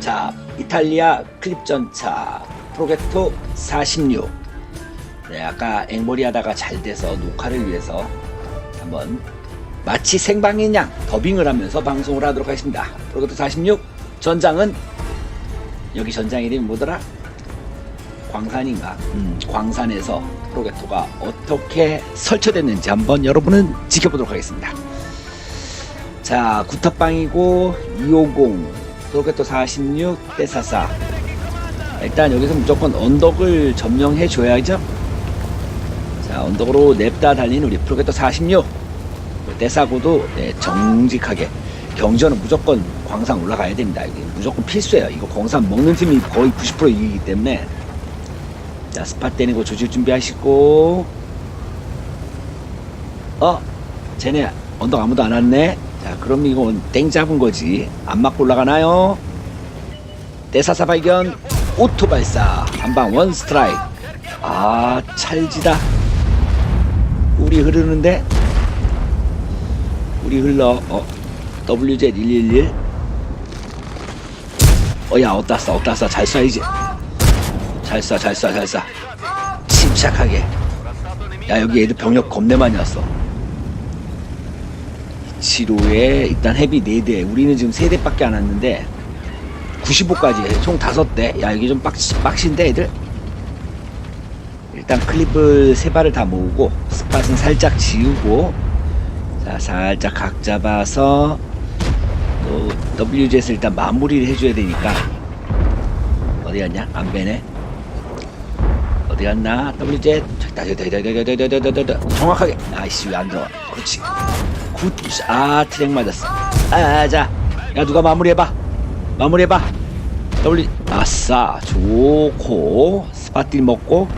자, 이탈리아 클립 전차 프로게토 46. 네, 아까 앵머리 하다가 잘 돼서 녹화를 위해서 한번 마치 생방인 양 더빙을 하면서 방송을 하도록 하겠습니다. 프로게토 46 전장은 여기 전장 이름이 뭐더라? 광산인가? 음, 광산에서 프로게토가 어떻게 설치됐는지 한번 여러분은 지켜보도록 하겠습니다. 자, 구탑방이고 250 프로게토 46 떼사사. 일단 여기서 무조건 언덕을 점령해 줘야죠. 자, 언덕으로 냅다 달리는 우리 프로게토 46 떼사고도 네, 정직하게. 경전은 무조건 광산 올라가야 됩니다. 이게 무조건 필수예요. 이거 광산 먹는 팀이 거의 90% 이기기 때문에. 자 스팟 때리고 조질 준비하시고. 어? 쟤네 언덕 아무도 안 왔네 자 그럼 이건 땡 잡은 거지. 안 맞고 올라가나요? 떼사사 발견. 오토 발사. 한방 원 스트라이크. 아 찰지다. 우리 흐르는데? 우리 흘러. 어 WZ 111 어야 어따 쏴 어따 쏴 잘 쏴야지 잘 쏴, 잘 쏴, 잘 쏴. 침착하게. 야, 여기 애들 병력 겁내 많이 왔어. 이치로에 일단 헤비 4대. 우리는 지금 3대밖에 안 왔는데, 95까지 해. 총 5대. 야, 여기 좀 빡, 빡신데, 애들? 일단 클립을 세 발을 다 모으고, 스팟은 살짝 지우고, 자, 살짝 각 잡아서, 또, WZ를 일단 마무리를 해줘야 되니까, 어디 갔냐? 안 빼네. 어디 갔나? 저기다 저기다 저기다 저기다 정확하게 아이씨 왜 안 들어와 그렇지 굿아 트랙 맞았어. 아자 야 누가 마무리해봐. 마무리해봐. W 아싸 좋고 스파딜 먹고.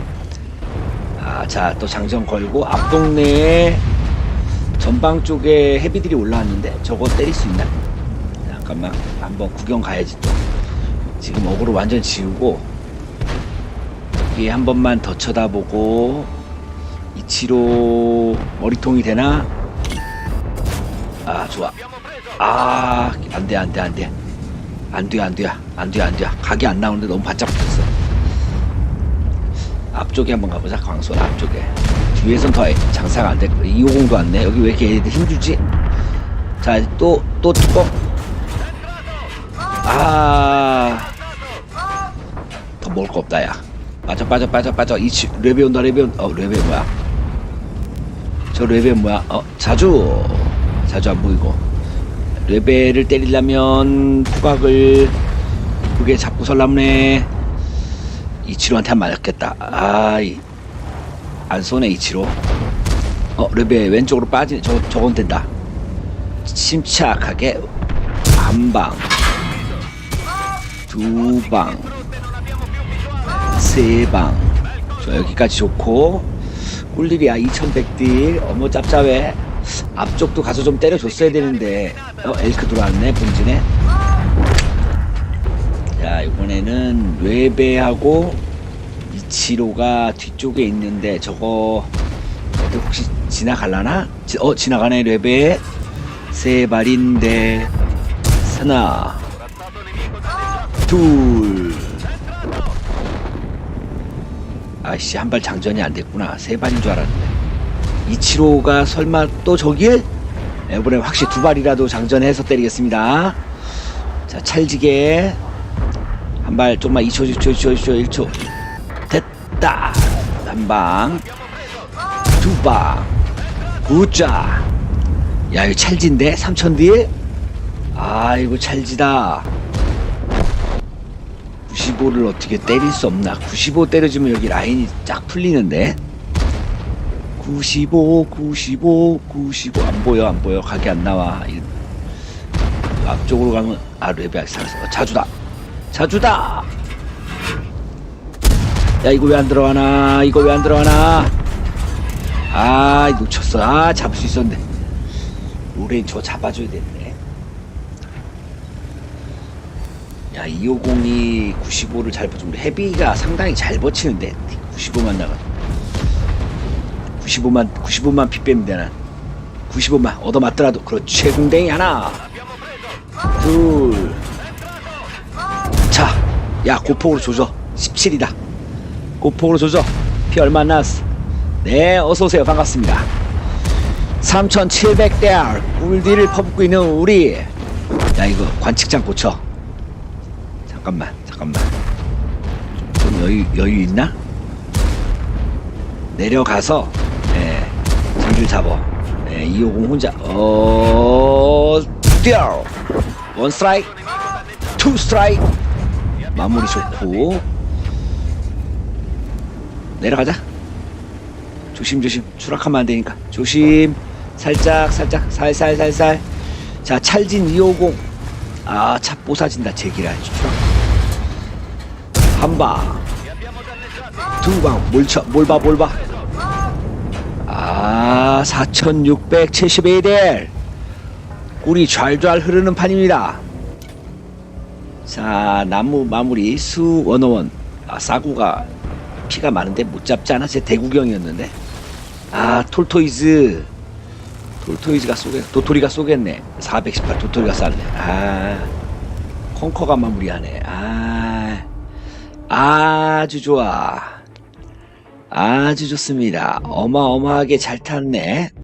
아자 또 장전 걸고 앞 동네에 전방 쪽에 헤비들이 올라왔는데 저거 때릴 수 있나? 잠깐만 한번 구경 가야지 또. 지금 어그로 완전 지우고 여기 한 번만 더 쳐다보고 이치로 머리통이 되나? 아 좋아. 아 안돼 안돼 안돼. 안돼 안돼 안돼 각이 안 나오는데 너무 바짝 붙었어. 앞쪽에 한번 가보자 광선 앞쪽에. 뒤에선 더 장사가 안돼. 250도 안네 여기 왜 이렇게 힘주지? 자또또 또. 뚜껑 아. 더 먹을 거 없다 야. 빠져 빠져 빠져 빠져. 이치 레베 온다 레베 온다 어 레베 뭐야? 저 레베 뭐야? 어 자주 자주 안 보이고. 레베를 때리려면 후각을 그게 잡고 설람네 이치로한테 안 맞았겠다. 아이 안 쏘네 이치로 어 레베 왼쪽으로 빠지네. 저 저건 된다. 침착하게 한방 두방 세방. 저 여기까지 좋고. 꿀딜이야 2100딜. 어머 짭짭해 앞쪽도 가서 좀 때려줬어야 되는데 어 엘크 들어왔네 본진에. 자 이번에는 뇌배하고 이치로가 뒤쪽에 있는데 저거 혹시 지나갈라나? 지- 어 지나가네 뇌배. 세 발인데 하나 둘. 아이씨 한 발 장전이 안 됐구나. 세 발인 줄 알았는데 이치로가 설마 또 저길? 이번에 확실히 두 발이라도 장전해서 때리겠습니다. 자 찰지게 한발 좀만 2초 2초 2초 2초 1초. 됐다. 한방. 두방. 굿자. 야 이거 찰진데? 3천 뒤에? 아이고 찰지다. 95를 어떻게 때릴 수 없나? 95 때려주면 여기 라인이 쫙 풀리는데 95 95 95 안 보여 안 보여. 각이 안 나와. 이- 앞쪽으로 가면 아 레벨 살았어 어, 자주다. 자주다! 야 이거 왜 안 들어가나? 이거 왜 안 들어가나? 아 놓쳤어. 아 잡을 수 있었는데. 로레인 저 잡아줘야 되는데. 야 250이 95를 잘 버티고 우리 헤비가 상당히 잘 버티는데. 95만 나가 95만 95만 피 빼면 되나 95만 얻어맞더라도 그렇지 최궁댕이 하나 둘. 자, 야, 고폭으로 조져. 17이다. 고폭으로 조져. 피 얼마 안 나왔어. 네, 어서오세요. 반갑습니다. 3700대알 꿀디를 퍼붓고 있는 우리. 야, 이거 관측장 고쳐. 잠깐만, 잠깐만. 좀, 좀 여유, 여유 있나? 내려가서, 예, 장줄 잡어. 예, 250 혼자, 어, 뛰어! 원 스트라이크, 투 스트라이크. 마무리 좋고. 내려가자. 조심조심. 추락하면 안 되니까. 조심. 살짝, 살짝. 살살, 살살. 자, 찰진 250. 아, 차 뽀사진다. 제기라. 추락. 한 방. 두 방. 뭘 쳐, 뭘 봐, 뭘 봐. 아, 4671대. 꿀이 잘잘 흐르는 판입니다. 자, 나무 마무리 수 원어원. 아, 사구가 피가 많은데 못 잡지? 제 대구경이었는데. 아, 톨토이즈. 톨토이즈가 쏘겠, 도토리가 쏘겠네. 418 도토리가 쐈네. 아, 콩커가 마무리하네. 아, 아주 좋아. 아주 좋습니다. 어마어마하게 잘 탔네.